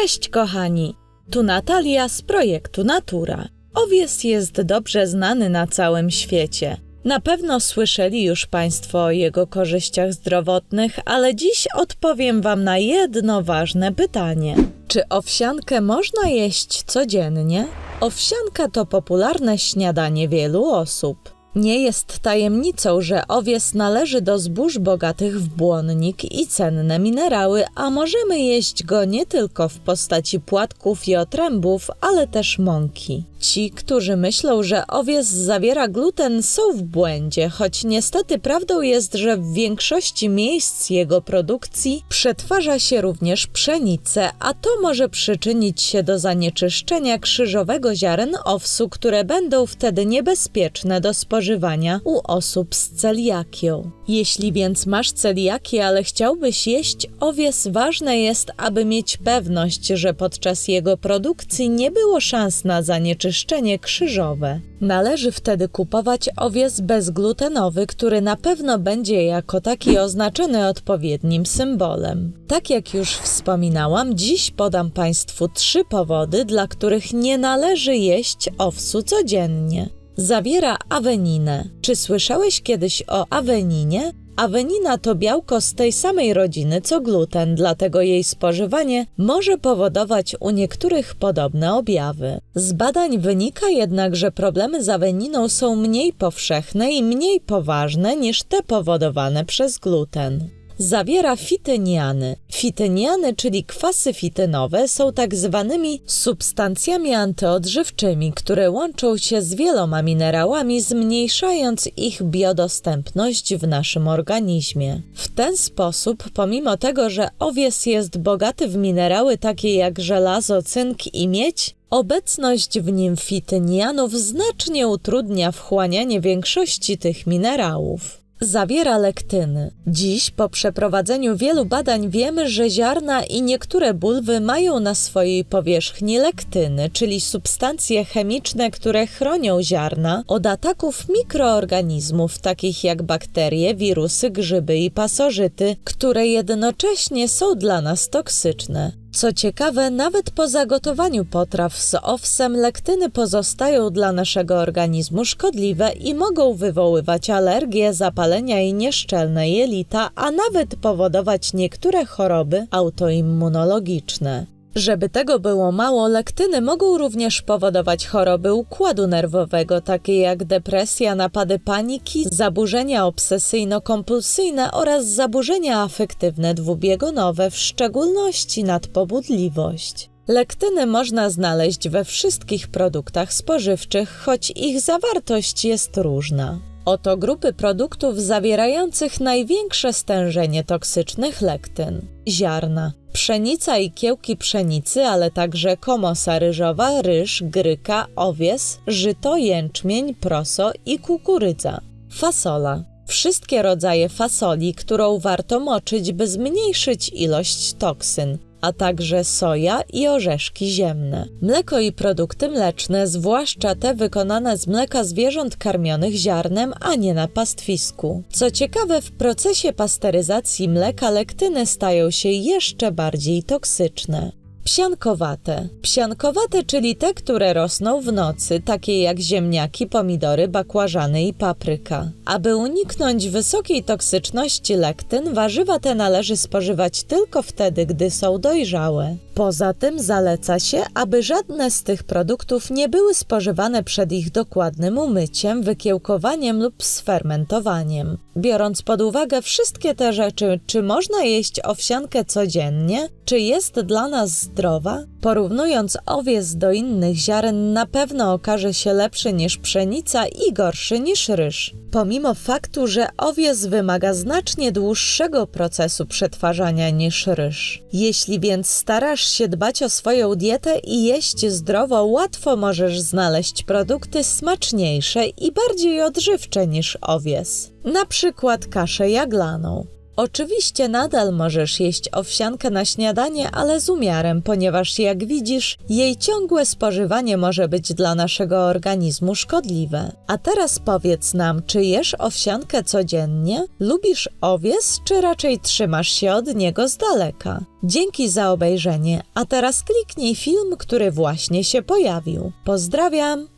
Cześć kochani, tu Natalia z projektu Natura. Owies jest dobrze znany na całym świecie. Na pewno słyszeli już Państwo o jego korzyściach zdrowotnych, ale dziś odpowiem Wam na jedno ważne pytanie. Czy owsiankę można jeść codziennie? Owsianka to popularne śniadanie wielu osób. Nie jest tajemnicą, że owies należy do zbóż bogatych w błonnik i cenne minerały, a możemy jeść go nie tylko w postaci płatków i otrębów, ale też mąki. Ci, którzy myślą, że owies zawiera gluten, są w błędzie, choć niestety prawdą jest, że w większości miejsc jego produkcji przetwarza się również pszenicę, a to może przyczynić się do zanieczyszczenia krzyżowego ziaren owsu, które będą wtedy niebezpieczne do spożywania u osób z celiakią. Jeśli więc masz celiakię, ale chciałbyś jeść owies, ważne jest, aby mieć pewność, że podczas jego produkcji nie było szans na zanieczyszczenie krzyżowe. Należy wtedy kupować owies bezglutenowy, który na pewno będzie jako taki oznaczony odpowiednim symbolem. Tak jak już wspominałam, dziś podam Państwu trzy powody, dla których nie należy jeść owsu codziennie. Zawiera aweninę. Czy słyszałeś kiedyś o aweninie? Awenina to białko z tej samej rodziny co gluten, dlatego jej spożywanie może powodować u niektórych podobne objawy. Z badań wynika jednak, że problemy z aweniną są mniej powszechne i mniej poważne niż te powodowane przez gluten zawiera fityniany. Fityniany, czyli kwasy fitynowe, są tak zwanymi substancjami antyodżywczymi, które łączą się z wieloma minerałami, zmniejszając ich biodostępność w naszym organizmie. W ten sposób, pomimo tego, że owies jest bogaty w minerały takie jak żelazo, cynk i miedź, Obecność w nim fitynianów znacznie utrudnia wchłanianie większości tych minerałów. Zawiera lektyny. Dziś, po przeprowadzeniu wielu badań, wiemy, że ziarna i niektóre bulwy mają na swojej powierzchni lektyny, czyli substancje chemiczne, które chronią ziarna od ataków mikroorganizmów, takich jak bakterie, wirusy, grzyby i pasożyty, które jednocześnie są dla nas toksyczne. Co ciekawe, nawet po zagotowaniu potraw z owsem lektyny pozostają dla naszego organizmu szkodliwe i mogą wywoływać alergie, zapalenia i nieszczelne jelita, a nawet powodować niektóre choroby autoimmunologiczne. Żeby tego było mało, lektyny mogą również powodować choroby układu nerwowego, takie jak depresja, napady paniki, zaburzenia obsesyjno-kompulsyjne oraz zaburzenia afektywne dwubiegunowe, w szczególności nadpobudliwość. Lektyny można znaleźć we wszystkich produktach spożywczych, choć ich zawartość jest różna. Oto grupy produktów zawierających największe stężenie toksycznych lektyn: ziarna, pszenica i kiełki pszenicy, ale także komosa ryżowa, ryż, gryka, owies, żyto, jęczmień, proso i kukurydza. Fasola. Wszystkie rodzaje fasoli, którą warto moczyć, by zmniejszyć ilość toksyn a także soja i orzeszki ziemne. Mleko i produkty mleczne, zwłaszcza te wykonane z mleka zwierząt karmionych ziarnem, a nie na pastwisku. Co ciekawe, w procesie pasteryzacji mleka lektyny stają się jeszcze bardziej toksyczne. Psiankowate. Psiankowate, czyli te, które rosną w nocy, takie jak ziemniaki, pomidory, bakłażany i papryka. Aby uniknąć wysokiej toksyczności lektyn, warzywa te należy spożywać tylko wtedy, gdy są dojrzałe. Poza tym zaleca się, aby żadne z tych produktów nie były spożywane przed ich dokładnym umyciem, wykiełkowaniem lub sfermentowaniem. Biorąc pod uwagę wszystkie te rzeczy, czy można jeść owsiankę codziennie, czy jest dla nas zdrowa? Porównując owiec do innych ziaren, na pewno okaże się lepszy niż pszenica i gorszy niż ryż. Pomimo faktu, że owiec wymaga znacznie dłuższego procesu przetwarzania niż ryż. Jeśli więc starasz się dbać o swoją dietę i jeść zdrowo, łatwo możesz znaleźć produkty smaczniejsze i bardziej odżywcze niż owiec. Na przykład kaszę jaglaną. Oczywiście nadal możesz jeść owsiankę na śniadanie, ale z umiarem, ponieważ jak widzisz, jej ciągłe spożywanie może być dla naszego organizmu szkodliwe. A teraz powiedz nam, czy jesz owsiankę codziennie? Lubisz owies, czy raczej trzymasz się od niego z daleka? Dzięki za obejrzenie, a teraz kliknij film, który właśnie się pojawił. Pozdrawiam!